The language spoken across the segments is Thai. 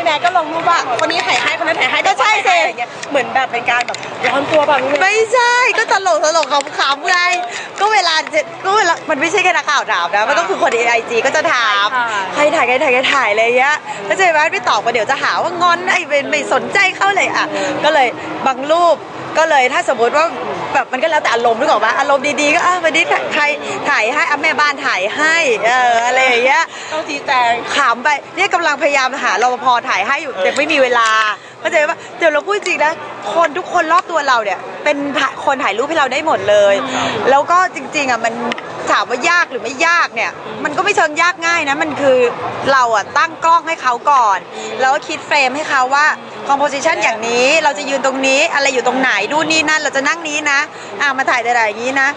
พี่แนกก็ลงรูปว่าคนนี้ถ่ายให้คนนั้นถ่ายให้ก็ใช่สิอะไรอย่างเงี้ยเหมือนแบบเป็นการแบบย้อนตัวแบบนี้ไม่ใช่ก็ตลกตลกขำๆไงก็เวลาจะก็เวลามันไม่ใช่แค่นักข่าวถามนะมันต้องคือคนในไอจีก็จะถามใครถ่ายใครถ่ายใครถ่ายอะไรเงี้ยก็จะว่าไม่ตอบมาเดี๋ยวจะหาว่างอนไอ้เป็นไม่สนใจเขาเลยอะก็เลยบางรูปก็เลยถ้าสมมติว่า แบบมันก็แล้วแต่อารมณ์นึกออกปะอารมณ์ดีๆก็อะวันนี้ใครถ่ายให้อะแม่บ้านถ่ายให้เอออะไรอย่างเงี้ยต้องชี้แจงขำไปเนี่ยกำลังพยายามหารปภถ่ายให้อยู่แต่ไม่มีเวลาเข้าใจปะเดี๋ยวเราพูดจริงนะคนทุกคนรอบตัวเราเนี่ย เป็นคนถ่ายรูปให้เราได้หมดเลย แล้วก็จริงๆอะมันถามว่ายากหรือไม่ยากเนี่ย มันก็ไม่เชิงยากง่ายนะมันคือเราอะตั้งกล้องให้เขาก่อน แล้วก็คิดเฟรมให้เขาว่า composition อย่างนี้เราจะยืนตรงนี้อะไรอยู่ตรงไหนดูนนี่นั่นเราจะนั่งนี้นะอะมาถ่ายแต่ๆอย่างนี้นะ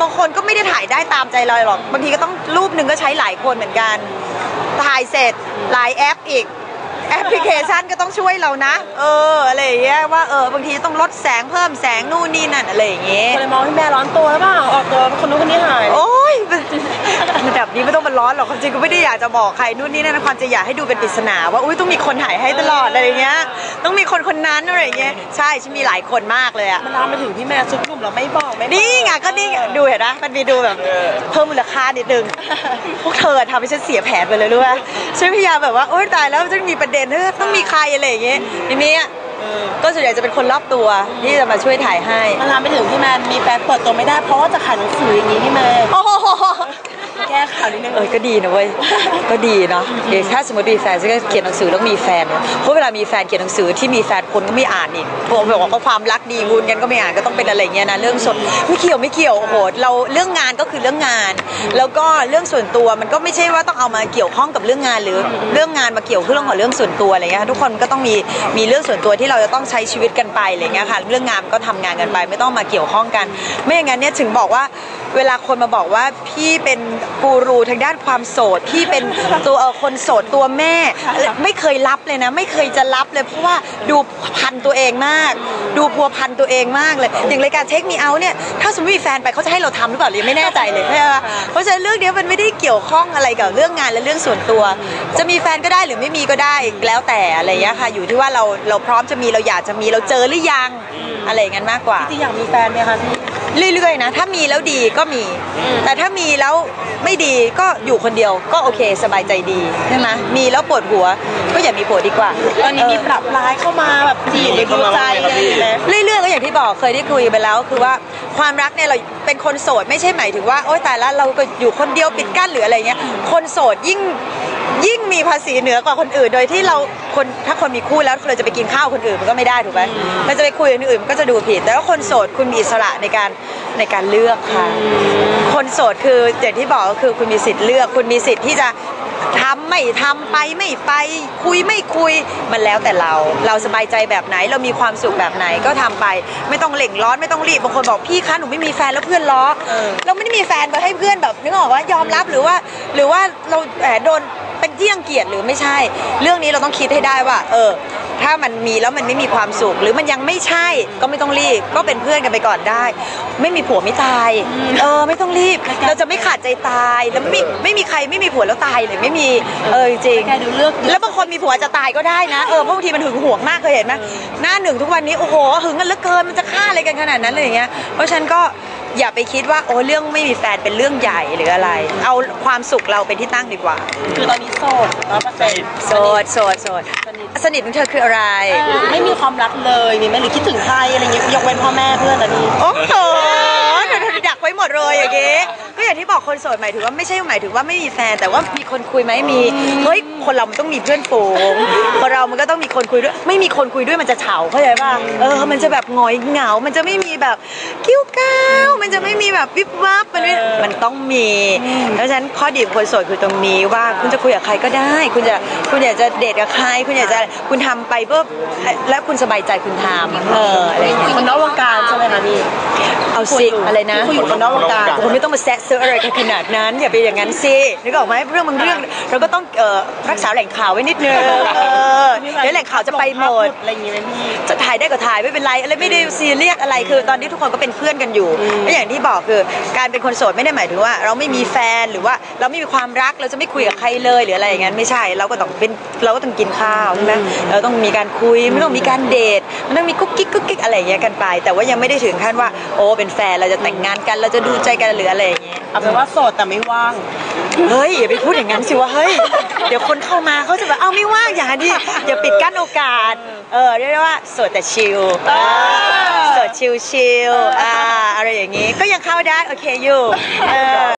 บางคนก็ไม่ได้ถ่ายได้ตามใจเราหรอก บางทีก็ต้องรูปหนึ่งก็ใช้หลายคนเหมือนกัน ถ่ายเสร็จหลายแอปอีกแอปพลิเคชันก็ต้องช่วยเรานะ เอออะไรอย่างเงี้ยว่าเออบางทีต้องลดแสงเพิ่มแสงนู่นนี่นั่นอะไรอย่างเงี้ยคนเลยมองให้แม่ร้อนตัวหรือเปล่าออกตัวคนนู้นคนนี้หายโอ้ย ระดับนี้ไม่ต้องมาร้อนหรอกความจริงก็ไม่ได้อยากจะบอกใครนู่นนี่นั่นความจริงอยากให้ดูเป็นปริศนา ว่าอุ้ยต้องมีคนถ่ายให้ตลอดอะไรอย่างเงี้ย ต้องมีคนคนนั้นอะไรอย่างเงี้ยใช่ฉันมีหลายคนมากเลยอะมันลามไปถึงพี่แม่ซุปกลุ่มเราไม่บอกไม่บอกนี่ไงก็นี่ไงดูเห็นนะมันมีดูแบบเพิ่มมูลค่านิดนึงพวกเธอทำให้ฉันเสียแผนไปเลยรู้ไหมฉันพยายามแบบว่าโอ๊ยตายแล้วจะมีประเด็นเฮ้ยต้องมีใครอะไรอย่างเงี้ยทีนี้อะก็ส่วนใหญ่จะเป็นคนรอบตัวที่จะมาช่วยถ่ายให้มันลามไปถึงพี่แมนมีแฟนเปิดตัวไม่ได้เพราะว่าจะขายหนังสืออย่างนี้พี่แมนโอ้โห แก้ข่าวนิดนึงเออก็ดีนะเว้ยก็ดีเนาะเดี๋ยวถ้าสมมติมีแฟนฉันก็เขียนหนังสือต้องมีแฟนเนี่ยเพราะเวลามีแฟนเขียนหนังสือที่มีแฟนคนก็ไม่อ่านอีกพวกบอกว่าความรักดีบุญกันก็ไม่อ่านก็ต้องเป็นอะไรเงี้ยนะเรื่องสดไม่เกี่ยวไม่เกี่ยวโอ้โหเราเรื่องงานก็คือเรื่องงาน แล้วก็เรื่องส่วนตัวมันก็ไม่ใช่ว่าต้องเอามาเกี่ยวข้องกับเรื่องงานหรือเรื่องงานมาเกี่ยวข้องกับเรื่องส่วนตัวอะไรเงี้ยทุกคนก็ต้องมีมีเรื่องส่วนตัวที่เราจะต้องใช้ชีวิตกันไปอะไรเงี้ยค่ะเรื่องงานก็ทำงานกันไปไม่ต้องมาเกี่ยวข้องกัน ไม่อย่างนั้นเนี่ยถึงบอกว่า เวลาคนมาบอกว่าพี่เป็นกูรูทางด้านความโสดพี่เป็นตัวเออคนโสดตัวแม่ ไม่เคยรับเลยนะ ไม่เคยจะรับเลยเพราะว่าดูพันตัวเองมาก ดูพัวพันตัวเองมากเลย อย่างรายการเทคมีเอาเนี่ยถ้าสมมติมีแฟนไปเขาจะให้เราทำหรือเปล่ายังไม่แน่ใจเลยใช่ไหมเพราะฉะนั้นเรื่องเนี้มันไม่ได้เกี่ยวข้องอะไรกับเรื่องงานและเรื่องส่วนตัว จะมีแฟนก็ได้หรือไม่มีก็ได้แล้วแต่อะไรอย่างเงี้ยค่ะ อยู่ที่ว่าเราเราพร้อมจะมีเราอยากจะมีเราเจอหรือยังอะไรอย่างนั้นมากกว่าจริงอยากมีแฟนไหมคะพี่ เรื่อยๆนะ ถ้ามีแล้วดีก็มี แต่ถ้ามีแล้วไม่ดีก็อยู่คนเดียวก็โอเคสบายใจดีใช่ไหมมีแล้วปวดหัวก็อย่ามีผัวดีกว่าตอนนี้มีปรับร้ายเข้ามาแบบจีบดูใจอะไรอย่างเงี้ยเรื่อยๆก็อย่างที่บอกเคยได้คุยไปแล้ว คือว่าความรักเนี่ยเราเป็นคนโสดไม่ใช่หมายถึงว่าโอ๊ยแต่ละเราก็อยู่คนเดียวปิดกั้นหรืออะไรเงี้ยคนโสดยิ่ง ยิ่งมีภาษีเหนือกว่าคนอื่น โดยที่เราคนถ้าคนมีคู่แล้วเราจะไปกินข้าวคนอื่นมันก็ไม่ได้ถูกไหมเราจะไปคุยกับคนอื่นมันก็จะดูผิด แต่ว่าคนโสดคุณมีอิสระในการในการเลือกค่ะ คนโสดคืออย่างที่บอกก็คือคุณมีสิทธิ์เลือก คุณมีสิทธิ์ที่จะทำไม่ทำไปไม่ไปคุยไม่คุยมันแล้วแต่เรา เราสบายใจแบบไหนเรามีความสุขแบบไหนก็ทำไป ไม่ต้องเร่งร้อนไม่ต้องรีบบางคนบอกพี่คะหนูไม่มีแฟนแล้วเพื่อนล้อเราไม่ได้มีแฟนมาให้เพื่อนแบบนึกออกว่ายอมรับหรือว่า หรือว่าเราแหมโดน เป็นที่รังเกียจหรือไม่ใช่ เรื่องนี้เราต้องคิดให้ได้ว่า เออ ถ้ามันมีแล้วมันไม่มีความสุข หรือมันยังไม่ใช่ก็ไม่ต้องรีบ ก็เป็นเพื่อนกันไปก่อนได้ ไม่มีผัวไม่ตาย เออ ไม่ต้องรีบ เราจะไม่ขาดใจตายแล้วไม่มีไม่มีใครไม่มีผัวแล้วตายเลยไม่มีเออจริงแกดูเลือกเยอะแล้วบางคนมีผัวจะตายก็ได้นะเออเพราะบางทีมันหึงหวงมากเคยเห็นไหมหน้าหนึ่งทุกวันนี้โอ้โหหึงกันเหลือเกินมันจะฆ่าอะไรกันขนาดนั้นเลยอย่างเงี้ยเพราะฉะนันก็ อย่าไปคิดว่าโอ้เรื่องไม่มีแฟนเป็นเรื่องใหญ่หรืออะไร เอาความสุขเราเป็นที่ตั้งดีกว่า คือตอนนี้โสดร้อยเปอร์เซ็นต์โสดโสดโสดสนิทของเธอคืออะไร ไม่มีความรักเลยมีไหมหรือคิดถึงใครอะไรอย่างเงี้ยยกเว้นพ่อแม่เพื่อนอะนี่โอ้โหเธอดักไว้ หมดเลยอย่างงี้ก็อย่างที่บอกคนโสดหมายถึงว่าไม่ใช่หมายถึงว่าไม่มีแฟนแต่ว่ามีคนคุยไหมมีเฮ้ยคนเรามันต้องมีเพื่อนฝูงคนเรามันก็ต้องมีคนคุยด้วย ไม่มีคนคุยด้วยมันจะเฉาเข้าใจป่ะเออมันจะแบบหงอยเหงา มันจะไม่มีแบบกิ้วก้าวมันจะไม่มีแบบวิบวับมันไม่มันต้องมีเพราะฉะนั้นข้อดีของคนโสดคือตรงนี้ว่าคุณจะคุยกับใครก็ได้ คุณจะคุณอยากจะเดทกับใคร คุณอยากจะคุณทำไปเพื่อแล้วคุณสบายใจคุณทำเออ เอาสิอะไรนะคุยอยู่คนนอกวงการคุณไม่ต้องมาแซะเซอร์อะไรกันขนาดนั้น อย่าไปอย่างนั้นสินึกออกไหมเรื่องบางเรื่องเราก็ต้องเอ่อรักษาแหล่งข่าวไว้นิดนึงเออเดี๋ยวแหล่งข่าวจะไปหมดอะไรอย่างงี้ไหมพี่จะถ่ายได้ก็ถ่ายไม่เป็นไรอะไรไม่ได้ซีเรียสอะไรคือ ตอนนี้ทุกคนก็เป็นเพื่อนกันอยู่และอย่างที่บอกคือการเป็นคนโสดไม่ได้หมายถึงว่า เราไม่มีแฟนหรือว่าเราไม่มีความรักเราจะไม่คุยกับใครเลยหรืออะไรอย่างนั้นไม่ใช่เราก็ต้องเป็นเราก็ต้องกินข้าวใช่ไหมเราต้องมีการคุยไม่ต้องมีการเดทมันต้องมีกุ๊กกิ๊กกุ๊กกิ๊กอะไรอย่างเงี้ยกันไป แต่ว่ายังไม่ได้ถึงขั้นว่าโอ้เป็นแฟนเราจะแต่งงานกันเราจะดูใจกันหรืออะไรอย่างเงี้ยเอาเป็นว่าโสดแต่ไม่ว่าง เฮ้ยอย่าไปพูดอย่างนั้นสิวะเฮ้ยเดี๋ยวคนเข้ามาเขาจะแบบเอ้าไม่ว่างอย่าดิอย่าปิดกั้นโอกาสเออเรียกได้ว่าโสดแต่ชิลเออโสดชิลชิลอ่าอะไรอย่างงี้ก็ยังเข้าได้โอเคอยู่เออ